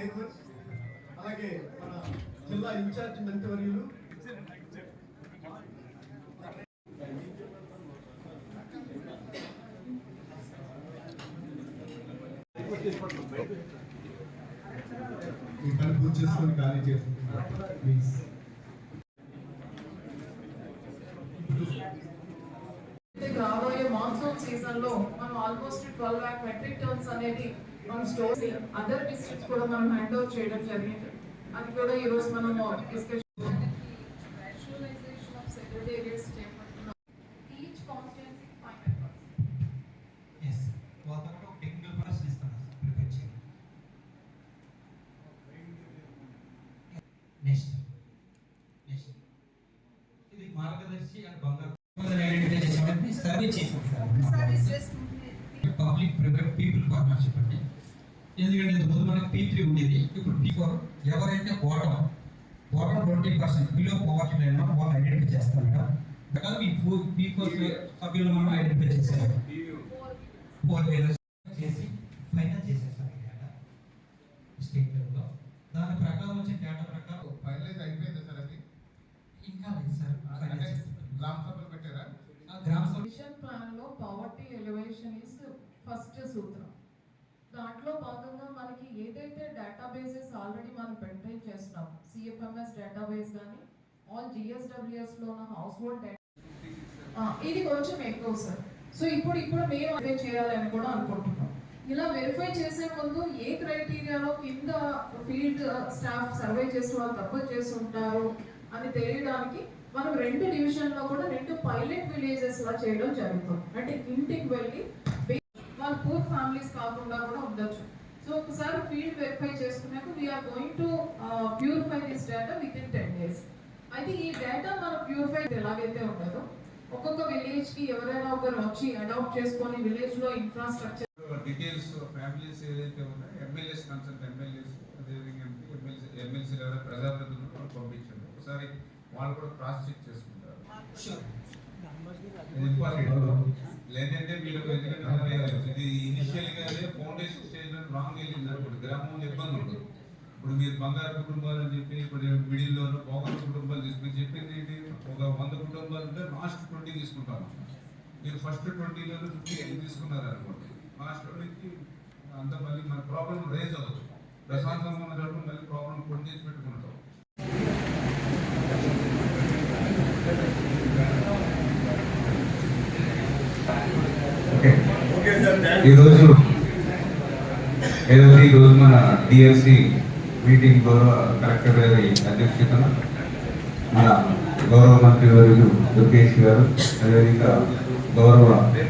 Chairman అలాగే మన జిల్లా ఇన్ఛార్జ్ మంత్రివర్యులు. ఈ పని చేసుకొని ఖాళీ చేసుకుంటున్నారు ప్లీజ్ అయితే రాబోయే మాన్సూన్ సీజన్లో మనం almost twelve lakh metric tons అనేది మనం స్టోర్ అదర్ డిస్ట్రిక్ట్స్ కూడా మనం హ్యాండ్ ఓవర్ చేయడం జరిగింది. అది కూడా ఈ రోజు మనం డిస్కషన్ మార్గదర్శి అండ్ బంగారు. ఐడెంటిఫై చేసామంటే సర్వే చేసాం sir public private people partnership అండి ఎందుకంటే ముందు మనకి పీ త్రీ ఉండేది. ఇప్పుడు పీ ఫోర్ ఎవరైతే bottom bottom twenty percent below poverty line వాళ్ళు ఐడెంటిఫై చేస్తారు మేడం. కదా మీ ఫోర్ పీ ఫోర్ సభ్యులు మనం ఐడెంటిఫై చేసేవారు ఫోర్ చేసి ఫైనల్ చేసేస్తారు డేటా స్టేట్ లెవెల్లో దాని ప్రకారం వచ్చిన డేటా ప్రకారం ఫైనలైజ్ అయిపోయిందా సార్ అది? ఇంకా లేదు సార్. చేస్తారు గ్రామ సభలు పెట్టారా? ఆ గ్రామ సభ మిషన్ ప్లాన్లో పవర్టీ ఎలివేషన్ ఇస్ ఫస్ట్ సూత్రం. దాంట్లో భాగంగా మనకి ఏదైతే డేటాబేసెస్ ఆల్రెడీ మనం మెయింటైన్ చేస్తున్నాం సిఎఫ్ఎంఎస్ డేటాబేస్ కానీ ఆల్ జిఎస్డబ్ల్యూఎస్లో ఉన్న హౌస్ హోల్డ్ ఇది కొంచెం ఎక్కువ సార్. సో ఇప్పుడు ఇప్పుడు మేము అదే చేయాలని కూడా అనుకుంటున్నాం. ఇలా వెరిఫై చేసే ముందు ఏ క్రైటీరియాలో కింద ఫీల్డ్ స్టాఫ్ సర్వే చేసిన వాళ్ళు తప్ప చేసి ఉంటారు అని తెలియడానికి మనం రెండు డివిజన్లో కూడా రెండు పైలట్ విలేజెస్ లా చేయడం జరుగుతుంది. అంటే ఇంటికి వెళ్ళి పూర్ ఫ్యామిలీస్ కాకుండా కూడా ఉండొచ్చు సో ఒకసారి ఫీల్డ్ వెరిఫై చేసుకున్నాక we're going to purify this data within ten days అయితే ఈ డేటా మనం ప్యూరిఫై ఎలాగైతే ఉండదో ఒక్కొక్క విలేజ్కి ఎవరైనా ఒకరు వచ్చి అడాప్ట్ చేసుకొని విలేజ్లో ఇన్ఫ్రాస్ట్రక్చర్ డీటెయిల్స్ ఫ్యామిలీస్ ఏదైతే ఉన్నాయో ఎమ్మెల్యేస్ కన్సల్ట్ ఎమ్మెల్యేస్ అదేవిధంగా ఎమ్మెల్సీ ఎమ్మెల్సీ ఎవరైనా ప్రజాప్రతినిధులు వాళ్ళు పంపించండి. ఒకసారి వాళ్ళు కూడా క్రాస్ చెక్ చేసుకుంటారు. లేదంటే వీళ్ళు ఎందుకంటే ఇది ఇనిషియల్ గానే ఫౌండేషన్ రాంగ్ వెళ్ళింది అనుకోండి గ్రామంలో ఇబ్బంది ఉంటుంది ఇప్పుడు మీరు బంగారు కుటుంబాలు అని చెప్పి ఇప్పుడు మిడిల్లో పోగల కుటుంబాలు తీసుకుని చెప్పింది ఏంటి? ఒక వంద కుటుంబాలు ఉంటే లాస్ట్ ట్వంటీ తీసుకుంటాం మీరు ఫస్ట్ ట్వంటీలో ఫిఫ్టీ తీసుకున్నారు అనుకోండి లాస్ట్ ట్వంటీకి అంత మళ్ళీ మన ప్రాబ్లం రేజ్ అవుతుంది ప్రశాంతంగా ఉన్న చోట మళ్ళీ ప్రాబ్లం కొని చేసి పెట్టుకుంటాం. ఈరోజు ఏదైతే ఈరోజు మన డిఎస్సి మీటింగ్ గౌరవ కలెక్టర్ గారి అధ్యక్షతన మన గౌరవ మంత్రి వర్యులు దుర్గేష్ గారు అదేవిధంగా గౌరవ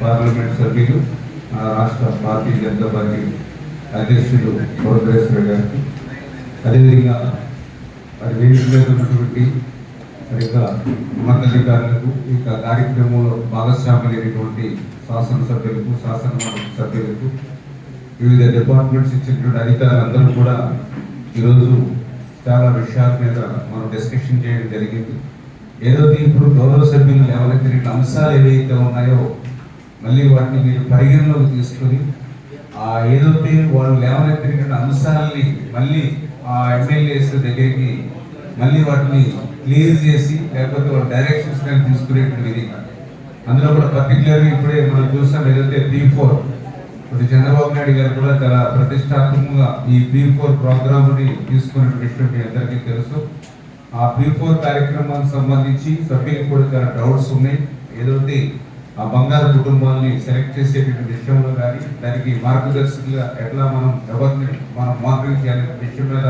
పార్లమెంట్ సభ్యులు మన రాష్ట్ర భారతీయ జనతా పార్టీ అధ్యక్షులు గౌరవేశ్వర గారికి అదేవిధంగా మరి వేదిక మీద ఉన్నటువంటి మరి ఇంకా ఉన్నతాధికారులకు ఈ యొక్క కార్యక్రమంలో భాగస్వాములైనటువంటి శాసనసభ్యులకు శాసన సభ్యులకు వివిధ డిపార్ట్మెంట్స్ ఇచ్చినటువంటి అధికారులందరూ కూడా ఈరోజు చాలా విషయాల మీద మనం డిస్కషన్ చేయడం జరిగింది. ఏదైతే ఇప్పుడు గౌరవ సభ్యులు ఎవరైతే అంశాలు ఏవైతే ఉన్నాయో మళ్ళీ వాటిని మీరు పరిగణలోకి తీసుకొని ఆ ఏదైతే వాళ్ళు లేవనెత్తినటువంటి అంశాలని మళ్ళీ ఆ ఎమ్మెల్యేస్ దగ్గరికి మళ్ళీ వాటిని క్లియర్ చేసి లేకపోతే వాళ్ళ డైరెక్షన్స్ కానీ తీసుకునేటువంటి విధంగా అందులో కూడా పర్టికులర్గా ఇప్పుడే మనం చూసాం ఏదైతే పీ ఫోర్ ఇప్పుడు చంద్రబాబు నాయుడు గారు కూడా చాలా ప్రతిష్టాత్మకంగా ఈ పీ ఫోర్ ప్రోగ్రామ్ని తీసుకున్న అందరికీ తెలుసు. ఆ పీ ఫోర్ కార్యక్రమానికి సంబంధించి సభ్యులకు కూడా చాలా డౌట్స్ ఉన్నాయి. ఏదైతే ఆ బంగారు కుటుంబాన్ని సెలెక్ట్ చేసేటువంటి విషయంలో కానీ దానికి మార్గదర్శకులుగా ఎట్లా మనం ఎవరిని మనం మానిటరింగ్ చేయాలనే విషయం మీద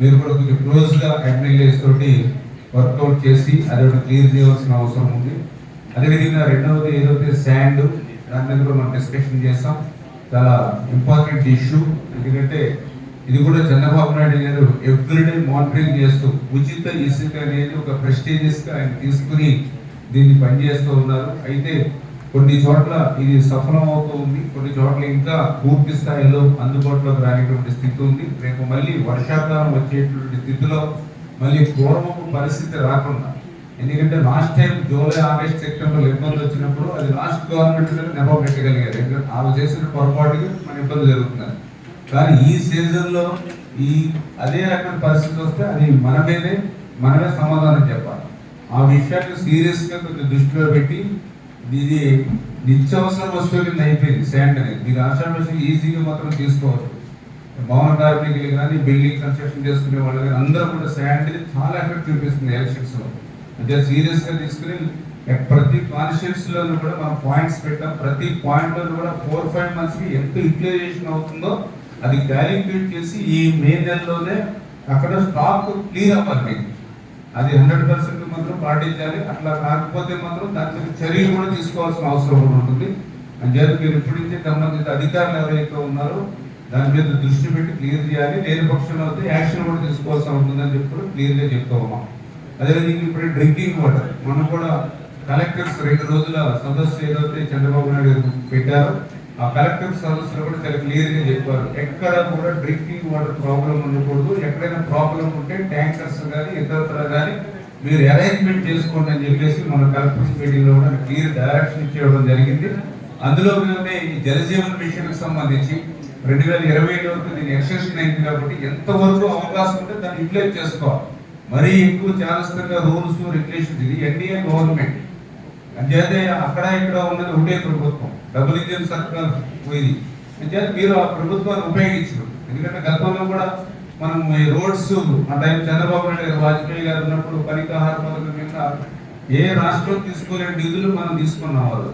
మీరు కూడా కొంచెం క్లోజ్గా ఎమ్మెల్యేస్ తోటి వర్కౌట్ చేసి అది ఒకటి క్లియర్ చేయవలసిన అవసరం ఉంది. అదేవిధంగా రెండవది ఏదైతే శాండ్ దాని మీద కూడా మనం డిస్కషన్ చేస్తాం. చాలా ఇంపార్టెంట్ ఇష్యూ ఎందుకంటే ఇది కూడా చంద్రబాబు నాయుడు గారు ఎవ్రీడే మానిటరింగ్ చేస్తూ ఉచిత ఇసుక అనేది ఒక ప్రెస్టీజియస్గా ఆయన తీసుకుని దీన్ని పనిచేస్తూ ఉన్నారు. అయితే కొన్ని చోట్ల ఇది సఫలం అవుతూ ఉంది. కొన్ని చోట్ల ఇంకా పూర్తి స్థాయిలో అందుబాటులోకి రానిటువంటి స్థితి ఉంది. రేపు మళ్ళీ వర్షాకాలం వచ్చేటువంటి స్థితిలో మళ్ళీ పూర్వపు పరిస్థితి రాకుండా ఎందుకంటే లాస్ట్ టైం జూలై ఆగస్ట్ సెప్టెంబర్లో ఇబ్బంది వచ్చినప్పుడు అది లాస్ట్ గవర్నమెంట్ నెప పెట్టగలిగారు ఎందుకంటే ఆమె చేసిన పొరపాటుకి మన ఇబ్బంది జరుగుతున్నారు కానీ ఈ సీజన్లో ఈ అదే రకమైన పరిస్థితి వస్తే అది మన మీదే మనమే సమాధానం చెప్పాలి. ఆ విషయాన్ని సీరియస్గా కొంచెం దృష్టిలో పెట్టి ఇది నిత్యావసర వస్తువు కింద అయిపోయింది శాండ్ అనేది. మీరు ఆషాఢ ఈజీగా మాత్రం తీసుకోవచ్చు. భవన కార్మికులు కానీ బిల్డింగ్ కన్స్ట్రక్షన్ చేసుకునే వాళ్ళు కానీ అందరూ కూడా శాండ్ చాలా ఎఫెక్ట్ చూపిస్తుంది ఎలక్షన్స్లో అంటే సీరియస్గా తీసుకుని ప్రతి కాన్స్టిట్యూన్స్ కూడా మనం పాయింట్స్ పెట్టాం. ప్రతి పాయింట్లో కూడా ఫోర్ ఫైవ్ మంత్స్కి ఎంత యూటిలైజేషన్ అవుతుందో అది క్యాలిక్యులేట్ చేసి ఈ మే నెలలోనే అక్కడ స్టాక్ క్లియర్ అవ్వాలి మీకు. అది హండ్రెడ్ పర్సెంట్ మాత్రం పాటించాలి. అట్లా కాకపోతే మాత్రం దాని చర్యలు కూడా తీసుకోవాల్సిన అవసరం ఉంటుంది. అంచేత మీరు ఇప్పటి నుంచే సంబంధిత అధికారులు ఎవరైతే ఉన్నారో దాని మీద దృష్టి పెట్టి క్లియర్ చేయాలి. లేని పక్షంలో అయితే యాక్షన్ కూడా తీసుకోవాల్సి ఉంటుందని చెప్పి క్లియర్గా చెప్తా ఉన్నాం అదేవిధంగా ఇప్పుడు డ్రింకింగ్ వాటర్. మనం కూడా కలెక్టర్స్ రెండు రోజుల సదస్సు ఏదైతే చంద్రబాబు నాయుడు గారు పెట్టారో ఆ కలెక్టర్ సదస్సులో కూడా చాలా క్లియర్గా చెప్పారు. ఎక్కడ కూడా డ్రింకింగ్ వాటర్ ప్రాబ్లం ఉండకూడదు. ఎక్కడైనా ప్రాబ్లం ఉంటే ట్యాంకర్స్ కానీ ఇతరత్ర కానీ మీరు అరేంజ్మెంట్ చేసుకోండి అని చెప్పేసి మన కలెక్టర్స్ మీటింగ్లో కూడా క్లియర్ డైరెక్షన్ ఇచ్చేయడం జరిగింది. అందులో మేమే ఈ జలజీవన్ మిషన్కి సంబంధించి రెండు వేల ఇరవై వరకు దీన్ని ఎక్స్టెన్షన్ అయింది కాబట్టి ఎంతవరకు అవకాశం ఉంటే దాన్ని యూటిలైజ్ చేసుకోవాలి. మరీ ఎక్కువ చాలస్తంగా రూల్స్ రెగ్యులేషన్స్ ఇది ఎన్డీఏ గవర్నమెంట్. అంచేతే అక్కడ ఇక్కడ ఉన్నది ఉండే ప్రభుత్వం. డబుల్ ఇంజిన్ సర్కార్ పోయింది. అంచేత మీరు ఆ ప్రభుత్వాన్ని ఉపయోగించరు. ఎందుకంటే గతంలో కూడా మనం ఈ రోడ్స్ ఆ టైం చంద్రబాబు నాయుడు గారు వాజ్పేయి గారు ఉన్నప్పుడు పనికాహార పథకం కింద ఏ రాష్ట్రం తీసుకోలేని నిధులు మనం తీసుకున్నాం వాళ్ళు.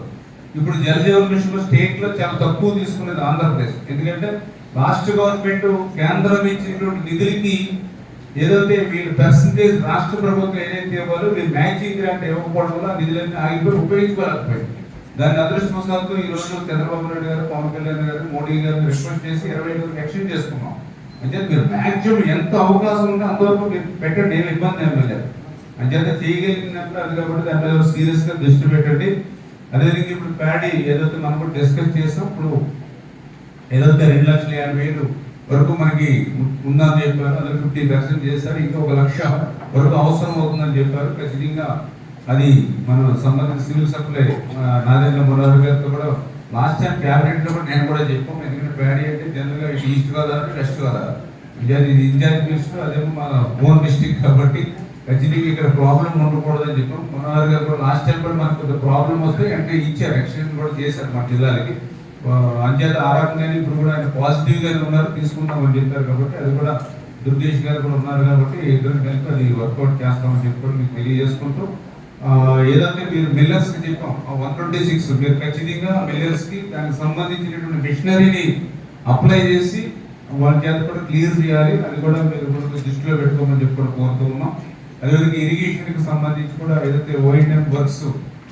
ఇప్పుడు జల జీవన్ మిషన్ చాలా తక్కువ తీసుకునేది ఆంధ్రప్రదేశ్. ఎందుకంటే రాష్ట్ర గవర్నమెంట్ కేంద్రం ఇచ్చినటువంటి నిధులకి ఏదైతే వీళ్ళు పర్సంటేజ్ రాష్ట్ర ప్రభుత్వం ఏదైతే ఇవ్వాలో మీరు మ్యాచింగ్ గ్రాంట్ ఇవ్వకపోవడం వల్ల నిధులన్నీ ఆగిపోయి ఉపయోగించుకోలేకపోయింది దాన్ని అదృష్టవశాత్తు ఈ రోజు చంద్రబాబు నాయుడు గారు పవన్ కళ్యాణ్ గారు మోడీ గారు రిక్వెస్ట్ చేసి ఇరవై ఐదు ఎక్స్టెండ్ చేసుకున్నాం. అంటే మీరు మ్యాక్సిమం ఎంత అవకాశం ఉంటే అంతవరకు మీరు పెట్టండి ఏమి ఇబ్బంది ఏమి లేదు. అంచేత చేయగలిగినప్పుడు అది కాబట్టి దాని మీద సీరియస్గా దృష్టి పెట్టండి. అదేవిధంగా ఇప్పుడు ప్యాడీ ఏదైతే మనం కూడా డిస్కస్ చేసాం ఇప్పుడు ఏదైతే రెండు లక్షల యాభై వేలు వరకు మనకి ఉందని చెప్పారు అందులో ఫిఫ్టీ పర్సెంట్ చేశారు ఇంకా ఒక లక్ష వరకు అవసరం అవుతుందని చెప్పారు. ఖచ్చితంగా అది మన సంబంధిత సివిల్ సప్లై నాదేంద్ర మురారి గారితో కూడా లాస్ట్ టైం క్యాబినెట్లో కూడా నేను కూడా చెప్పాము ఎందుకంటే ప్యాడీ అంటే జనరల్గా ఇటు ఈస్ట్ గోదావరి వెస్ట్ గోదావరి. ఇది ఇది ఇన్ఛార్జ్ మినిస్టర్ అదేమో మన ఓన్ డిస్టిక్ కాబట్టి ఖచ్చితంగా ఇక్కడ ప్రాబ్లం ఉండకూడదని చెప్పాం మురారి గారు కూడా లాస్ట్ టైం కూడా మనకు కొంత ప్రాబ్లం వస్తే అంటే ఇచ్చారు ఎక్స్టెండ్ కూడా చేశారు మా జిల్లాలకి. అంచేత ఆ రకంగానే ఇప్పుడు కూడా ఆయన పాజిటివ్గానే ఉన్నారు తీసుకుందామని చెప్పారు కాబట్టి అది కూడా దుర్గేష్ గారు కూడా ఉన్నారు కాబట్టి ఇద్దరు కలిపి అది వర్కౌట్ చేస్తామని చెప్పి మీకు తెలియజేసుకుంటూ ఏదంటే మీరు మిల్లర్స్కి చెప్పాం వన్ ట్వంటీ సిక్స్ మీరు ఖచ్చితంగా మిల్లర్స్కి దానికి సంబంధించినటువంటి మిషనరీని అప్లై చేసి వాళ్ళ చేత కూడా క్లియర్ చేయాలి అది కూడా మీరు కూడా దృష్టిలో పెట్టుకోమని చెప్పి కూడా కోరుతూ ఉన్నాం. అదేవిధంగా ఇరిగేషన్కి సంబంధించి కూడా ఏదైతే ఓఎన్ఎం వర్క్స్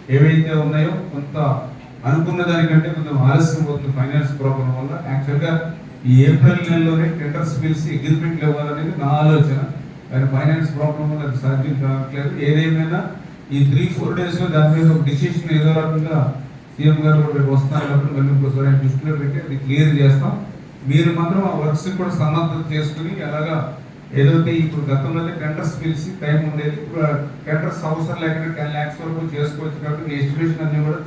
ఏవైతే ఉన్నాయో కొంత అనుకున్న దానికంటే కొంచెం ఆలస్యం అవుతుంది ఫైనాన్స్ ప్రాబ్లం వల్ల. యాక్చువల్గా ఈ ఏప్రిల్ నెలలోనే టెండర్స్ పిలిచి అగ్రిమెంట్లు ఇవ్వాలనేది నా ఆలోచన. కానీ ఫైనాన్స్ ప్రాబ్లం వల్ల అది సాధ్యం కావట్లేదు. ఏదేమైనా ఈ త్రీ ఫోర్ డేస్లో దాని మీద ఒక డిసిషన్ ఏదో రకంగా సీఎం గారు కూడా రేపు వస్తున్నారు కాబట్టి మళ్ళీ ఇంకోసారి ఆయన దృష్టిలో పెట్టి అది క్లియర్ చేస్తాం. మీరు మాత్రం ఆ వర్క్స్ కూడా సన్నద్ధం చేసుకుని ఎలాగా ఏదైతే ఇప్పుడు గతంలోనే టెండర్స్ పిలిచి టైం ఉండేది ఇప్పుడు టెండర్స్ అవసరం లేకుండా టెన్ ల్యాక్స్ వరకు చేసుకోవచ్చు కాబట్టి ఎస్టిమేషన్ అన్ని కూడా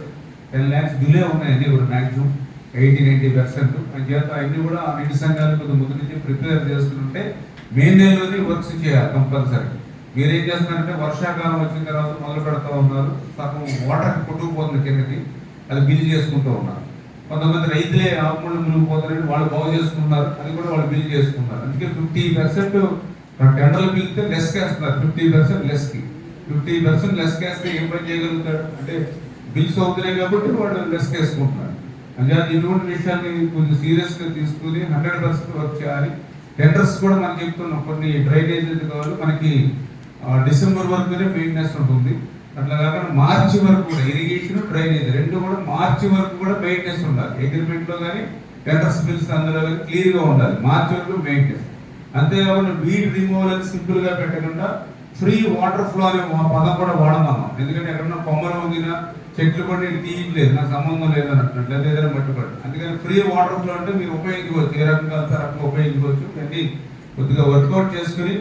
టెన్ ల్యాక్స్ డిలే ఉన్నాయి అన్నీ కూడా మ్యాక్సిమం ఎయిటీ నైంటీ పర్సెంట్. అని చేత అన్నీ కూడా నీటి సంఘాలు కొద్దిగా ముందు నుంచి ప్రిపేర్ చేస్తుంటే మే నెలలోనే వర్క్స్ చేయాలి కంపల్సరీ. మీరేం చేస్తున్నారంటే వర్షాకాలం వచ్చిన తర్వాత మొదలు పెడతా ఉన్నారు. సగం వాటర్ కొట్టుకుపోతుంది కిందకి. అది బిల్ చేసుకుంటూ ఉన్నారు. కొంతమంది రైతులే ఆకుముళ్ళు మునిగిపోతారని వాళ్ళు బాగు చేసుకుంటున్నారు. అది కూడా వాళ్ళు బిల్ చేసుకుంటారు అందుకే ఫిఫ్టీ పర్సెంట్ టెండర్లు పిలిస్తే లెస్ వేస్తున్నారు ఫిఫ్టీ పర్సెంట్ లెస్కి. ఫిఫ్టీ పర్సెంట్ లెస్ వేస్తే ఏం పని చేయగలుగుతాడు? అంటే బిల్స్ అవుతున్నాయి కాబట్టి వాడు రిస్క్ వేసుకుంటున్నాడు అంటే ఇటువంటి విషయాన్ని కొంచెం సీరియస్గా తీసుకుని హండ్రెడ్ పర్సెంట్ వర్క్ చేయాలి. టెండర్స్ కూడా మనం చెప్తున్నాం కొన్ని డ్రైనేజ్ కావాలి మనకి డిసెంబర్ వరకునే మెయింటెనెన్స్ ఉంటుంది. అట్లా కాకుండా మార్చి వరకు కూడా ఇరిగేషన్ డ్రైనేజ్ రెండు కూడా మార్చి వరకు కూడా మెయింటెనెన్స్ ఉండాలి. అగ్రిమెంట్లో కానీ టెండర్స్ బిల్స్ అందులో కానీ క్లియర్గా ఉండాలి. మార్చి వరకు మెయింటెనెన్స్. అంతేకాకుండా వీడ్ రిమూవల్ అని సింపుల్గా పెట్టకుండా ఫ్రీ వాటర్ ఫ్లో అనే పదం కూడా వాడమన్నాం. ఎందుకంటే ఎక్కడన్నా కొమ్మలు వంగినా చెట్లు కూడా నేను తీయట్లేదు నాకు సంబంధం లేదు అన్నట్టు లేదా ఏదైనా మట్టుబడి అందుకని ఫ్రీ వాటర్ ఫ్లో అంటే మీరు ఉపయోగించుకోవచ్చు. ఏ రకంగా ఆ రకంగా ఉపయోగించుకోవచ్చు. కానీ కొద్దిగా వర్కౌట్ చేసుకుని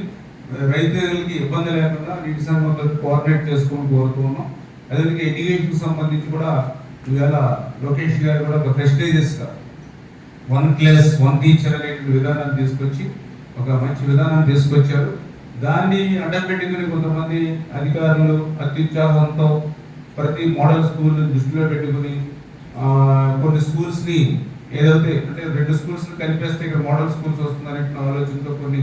రైతులకి ఇబ్బంది లేకుండా నీటి సంబంధం కోఆర్డినేట్ చేసుకొని కోరుతున్నాం అదేవిధంగా ఎడ్యుకేషన్ సంబంధించి కూడా ఇవాళ లోకేష్ గారు కూడా ఒక prestigious one class one teacher అనే విధానాన్ని తీసుకొచ్చి ఒక మంచి విధానాన్ని తీసుకొచ్చారు. దాన్ని అడ్డం పెట్టుకుని కొంతమంది అధికారులు అత్యుత్సాహంతో ప్రతి మోడల్ స్కూల్ దృష్టిలో పెట్టుకుని కొన్ని స్కూల్స్ని ఏదైతే అంటే రెండు స్కూల్స్ కలిపేస్తే ఇక్కడ మోడల్ స్కూల్స్ వస్తుందనే ఆలోచనతో కొన్ని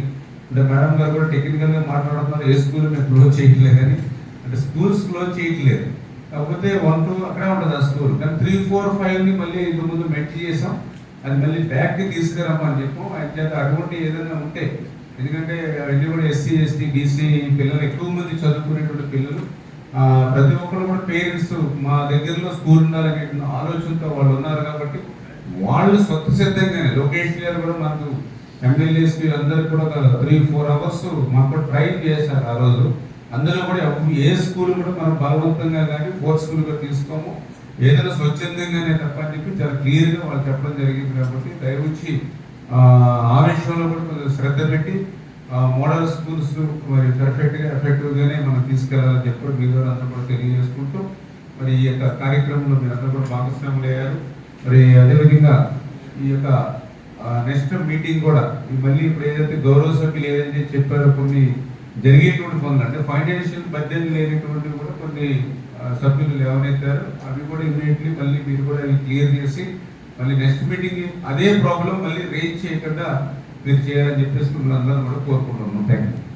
అంటే మేడం గారు కూడా టెక్నికల్గా మాట్లాడుతున్నారు ఏ స్కూల్ మేము క్లోజ్ చేయట్లేదు కానీ అంటే స్కూల్స్ క్లోజ్ చేయట్లేదు. కాకపోతే వన్ టూ అక్కడే ఉంటుంది ఆ స్కూల్. కానీ త్రీ ఫోర్ ఫైవ్ని మళ్ళీ ఇంత ముందు మెట్టి చేసాం. అది మళ్ళీ బ్యాక్కి తీసుకురమ్మని చెప్పాం. ఆయన చేత అటువంటి ఏదైనా ఉంటే ఎందుకంటే అవన్నీ కూడా ఎస్సీ ఎస్టీ బీసీ పిల్లలు ఎక్కువ మంది చదువుకునేటువంటి పిల్లలు ప్రతి ఒక్కరు కూడా పేరెంట్స్ మా దగ్గరలో స్కూల్ ఉండాలనే ఆలోచనతో వాళ్ళు ఉన్నారు కాబట్టి వాళ్ళు స్వత సిద్ధంగానే లోకేష్ గారు కూడా మాకు ఎమ్మెల్యేస్ అందరూ కూడా ఒక త్రీ ఫోర్ అవర్స్ మాకు ట్రైన్ చేశారు ఆ రోజు. అందులో కూడా ఏ స్కూల్ కూడా మనం బలవంతంగా కానీ ఫోర్స్ఫుల్గా తీసుకోము. ఏదైనా స్వచ్ఛందంగానే తప్ప అని చెప్పి చాలా క్లియర్గా వాళ్ళు చెప్పడం జరిగింది కాబట్టి దయవుచ్చి ఆ విషయంలో కూడా కొంచెం శ్రద్ధ పెట్టి మోడల్ స్కూల్స్ మరి పర్ఫెక్ట్గా ఎఫెక్టివ్గానే మనం తీసుకెళ్ళాలని చెప్పి మీ ద్వారా అందరూ కూడా తెలియజేసుకుంటూ మరి ఈ యొక్క కార్యక్రమంలో మీరు అందరూ కూడా భాగస్వాములు అయ్యారు. మరి అదేవిధంగా ఈ యొక్క నెక్స్ట్ మీటింగ్ కూడా మళ్ళీ ఇప్పుడు ఏదైతే గౌరవ సభ్యులు ఏదైతే చెప్పారో కొన్ని జరిగేటువంటి పనులు అంటే ఫైనాన్షియల్ బడ్జెట్ లేనటువంటివి కూడా కొన్ని సభ్యులు లేవనెత్తారు. అవి కూడా ఇమీడియట్లీ మళ్ళీ మీరు కూడా క్లియర్ చేసి మళ్ళీ నెక్స్ట్ మీటింగ్ అదే ప్రాబ్లం మళ్ళీ రేజ్ చేయకుండా మీరు చేయాలని చెప్పేసి మిమ్మల్ని అందరం కూడా కోరుకుంటున్నాం. Thank you